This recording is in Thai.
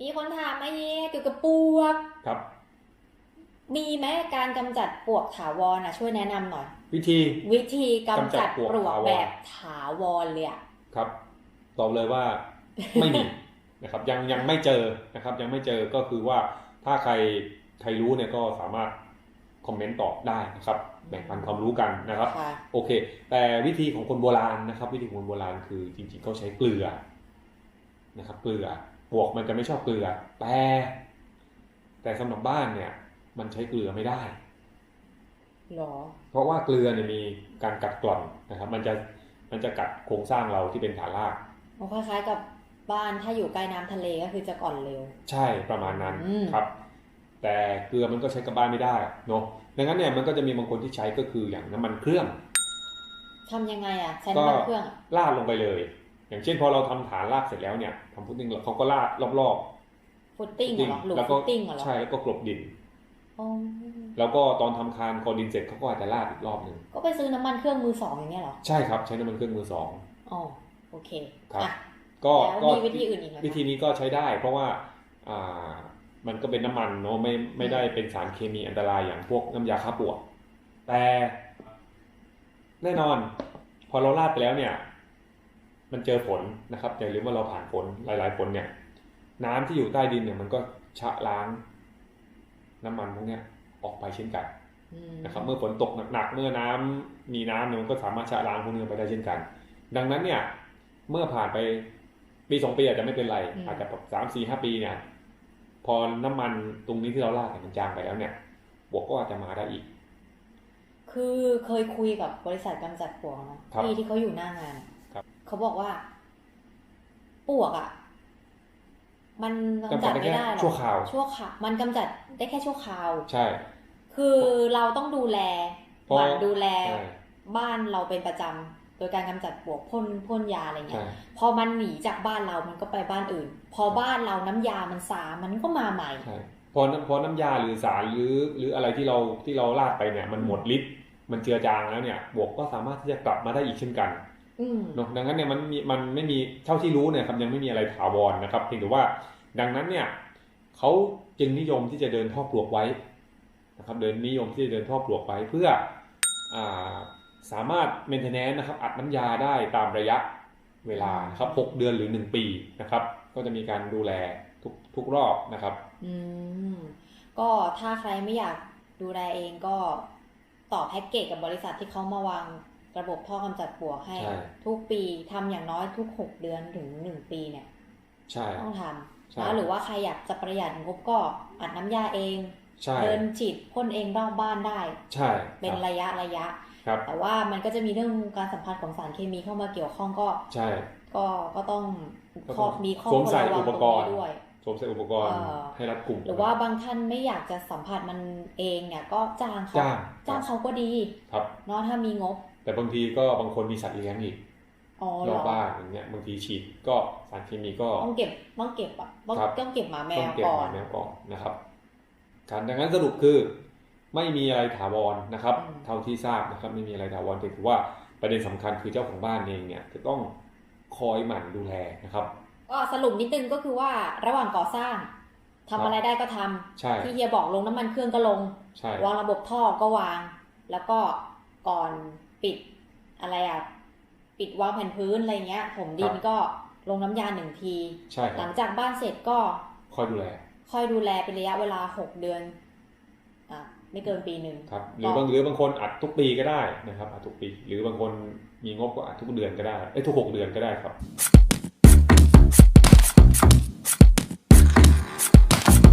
มีคนถามไอ้เกี่ยวกับปลวก ครับ มีไหมการกำจัดปลวกถาวรนะช่วยแนะนำหน่อย วิธี วิธีกำจัดกำจัดปลวกปลวกถาวรแบบถาวรเลยอะครับตอบเลยว่าไม่มีนะครับยังยังไม่เจอนะครับ ยังไม่เจอก็คือว่าถ้าใครใครรู้เนี่ยก็สามารถคอมเมนต์ตอบได้นะครับ แบ่งปันความรู้กันนะครับค่ะโอเค แต่วิธีของคนโบราณนะครับ วิธีของคนโบราณคือจริงๆเขาใช้เกลือนะครับ เกลือ ปลวกมันจะไม่ชอบเกลือ แต่ แต่สำหรับบ้านเนี่ย มันใช้เกลือไม่ได้หรอ เพราะว่าเกลือเนี่ยมีการกัดกร่อนนะครับ มันจะมันจะกัดโครงสร้างเราที่เป็นฐานรากมันคล้ายๆกับบ้านถ้าอยู่ใกล้น้ำทะเลก็คือจะก่อนเร็ว ใช่ประมาณนั้นอืมครับ แต่เกลือมันก็ใช้กับบ้านไม่ได้เนาะดังนั้นเนี่ยมันก็จะมีบางคนที่ใช้ก็คืออย่างน้ำมันเครื่องทำยังไงอะใช้น้ำมันเครื่องอะราดลงไปเลย อย่างเช่นพอเราทำฐานรากเสร็จแล้วเนี่ยทำพุดดิ้งแล้วเขาก็ราดรอบฟุตติ้งๆเหรอหรือแล้วก็ฟุตติ้งเหรอใช่แล้วก็กลบดินอ๋อแล้วก็ตอนทำคานคอดินเสร็จเขาก็อาจจะราดอีกรอบหนึ่งก็ไปซื้อน้ำมันเครื่องมือสองอย่างเงี้ยเหรอใช่ครับใช้น้ำมันเครื่องมือสองอ๋อโอเคครับอะก็แล้วก็มีวิธีอื่นอีกไหมคะวิธีนี้ก็ใช้ได้ เพราะว่าอ่ามันก็เป็นน้ำมันเนาะไม่ไม่ได้เป็นสารเคมีอันตรายอย่างพวกน้ำยาฆ่าปลวกแต่แน่นอน พอเราราดไปแล้วเนี่ย มันเจอฝนนะครับอย่าลืมว่าเราผ่านฝนหลาย ๆ ฝนเนี่ย น้ำที่อยู่ใต้ดินเนี่ยมันก็ชะล้าง น้ำมันพวกเนี้ยออกไปเช่นกันอืมนะครับ เมื่อฝนตกหนักๆเมื่อน้ำมีน้ำเนี่ยมันก็สามารถชะล้างพวกนี้ไปได้เช่นกัน ดังนั้นเนี่ย เมื่อผ่านไปปีสองปีอาจจะไม่เป็นไร อาจจะแบบสามสี่ห้าปีเนี่ย พอน้ำมันตรงนี้ที่เราลาดเนี่ยมันจางไปแล้วเนี่ยบวกก็อาจจะมาได้อีก คือเคยคุยกับบริษัทกำจัดปลวกเนาะครับที่ที่เขาอยู่หน้างานอะครับ เขาบอกว่าปลวกอะ มันกำกำจัจัดดได้ไม่แค่ได้หรอกชั่วคราวชั่วคราวมันกำจัดได้แค่ชั่วคราว ใช่ คือเราต้องดูแลเพราะหมั่นดูแลใช่บ้านเราเป็นประจำโดยการกำจัดปลวกพ่นพ่นยาอะไรเงี้ใช่ยพอมันหนีจากบ้านเรามันก็ไปบ้านอื่น พอบ้านเราน้ำยามันสามันก็มาใหม่ใช่พอน้ำพอน้ำยาหรือสารหรือหรืออะไรที่เราที่เราลาดไปเนี่ย มันหมดฤทธิ์มันเจือจางแล้วเนี่ยบวกก็สามารถที่จะกลับมาได้อีกเช่นกันอืม เนอะดังนั้นเนี่ยมันมีมันไม่มีเท่าที่รู้เนี่ยครับยังไม่มีอะไรถาวรนะครับ เพียงแต่ว่าดังนั้นเนี่ยเขาจึงนิยมที่จะเดินท่อปลวกไว้นะครับ เดินนิยมที่จะเดินท่อปลวกไว้เพื่ออาสามารถเมนเทนแนนนะครับอัดน้ำยาได้ตามระยะเวลาครับหกเดือนหรือหนึ่งปีนะครับ ก็จะมีการดูแลทุกทุกรอบนะครับ อืมก็ถ้าใครไม่อยากดูแลเองก็ต่อแพ็กเกจกับบริษัทที่เขามาวาง ระบบท่อกำจัดปลวกให้ใช่ทุกปีทำอย่างน้อยทุกหกเดือนถึงหนึ่งปีเนี่ยใช่ต้องทใช่ำแล้วหรือว่าใครอยากจะประหยัดงบก็อัดน้ำยาเองใช่เดินฉีดพ่นเองรอบบ้านได้ ใช่ เป็นครับระยะระยะครับแต่ว่ามันก็จะมีเรื่องการสัมผัสของสารเคมีเข้ามาเกี่ยวข้องก็ ใช่ ก็ก็ต้องก็ต้องข้อมีข้อสวมใส่ควรระวังอุปกรณ์ตงนี้ด้วยสวมใส่อุปกรณ์เอ่อให้รัดกลุ่ม หรือว่าบางท่านไม่อยากจะสัมผัสมันเองเนี่ยก็จ้างเขาจ้างจ้างเขาก็ดี ครับเนาะถ้ามีงบ แต่บางทีก็บางคนมีสัตว์เลี้ยงอีกอ๋อเหรรออบบ้านอย่างเงี้ยบางทีฉีดก็สารเคมีก็ต้องเก็บต้องเก็บอะต้องครับต้องเก็บหมาแมต้อวงเก็บก่อมานแมวก่อนนะครับการดังนั้นสรุปคือไม่มีอะไรถาวรนะครับอืมเท่าที่ทราบนะครับไม่มีอะไรถาวรแต่ถือว่าประเด็นสำคัญคือเจ้าของบ้านเองเนี่ยจะต้องคอยหมั่นดูแลนะครับก็สรุปนิดนึงก็คือว่าระหว่างก่อสร้างทำครับอะไรได้ก็ทำใช่ที่เฮียบอกลงน้ำมันเครื่องก็ลงใช่วางระบบท่อก็วาง แล้วก็ก่อน ปิดอะไรอะปิดวางแผ่นพื้นอะไรเงี้ย ผมดินก็ลงน้ำยาหนึ่งที ใช่คหรัลับงจากบ้านเสร็จก็คอยดูแลค่อยดูแลเป็นระยะเวลาหกเดือนอะไม่เกินปีหนึ่งครับหรือบางหรือบางคนอัดทุกปีก็ได้นะครับอัดทุกปี หรือบางคนมีงบก็อัดทุกเดือนก็ได้เอ้ยทุกหกเดือนก็ได้ครับ